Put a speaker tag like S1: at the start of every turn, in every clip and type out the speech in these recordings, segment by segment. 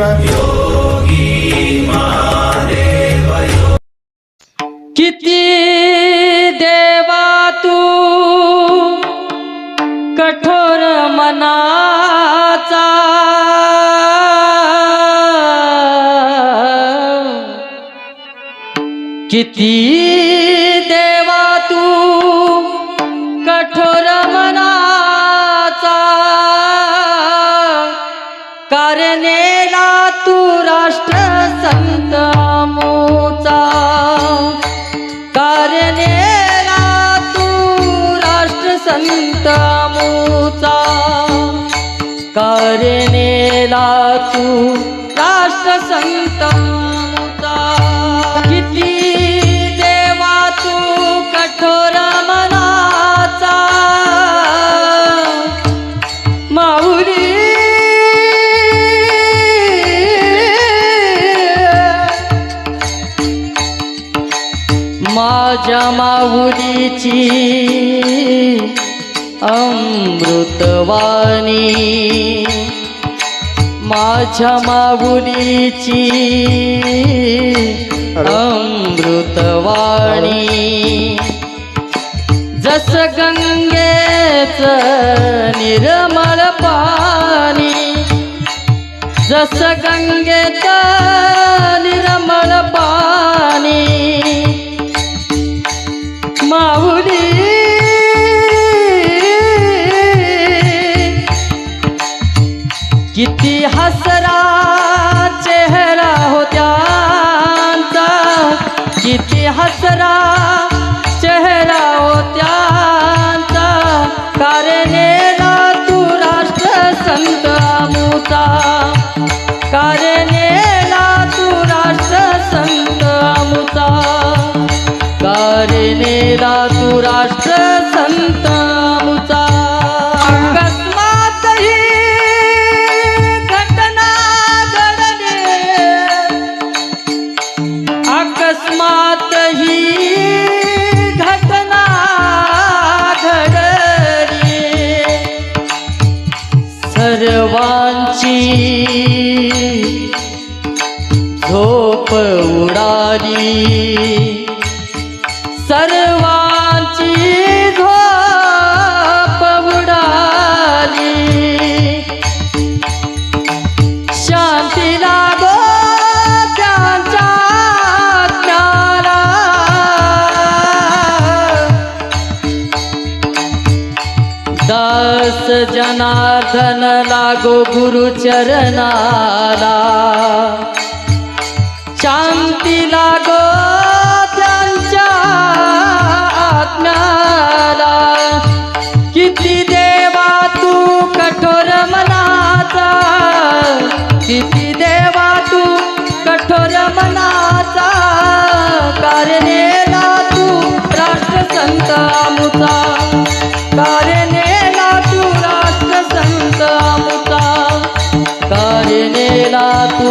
S1: तुकाराम
S2: किती देवा तू कठोर मनाचा. किती देवा तू कारनेला तू राष्ट्र संत किती देवा तू कठोर मनाचा. माऊली. माझ्या माऊलीची अमृतवाणी. माझ्या माऊलीची अमृतवाणी. जस गंगेच निर्मळ पाणी जस गंगेत हो किती हसरा चेहरा होत्यांचा किती हसरा चेहरा होत्यांचा कारणेला तू राष्ट्र संत अमुचा कारणेला तू राष्ट्र संत अमुचा कारनेला सर्वांची झोप उडाली. सर दास जनार्दन लागो गुरु चरणाला. शांती लागो त्यांच्या आत्म्याला. किती देवा तू कठोर मनाचा किती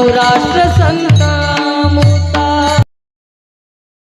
S2: सौराष्ट्र संग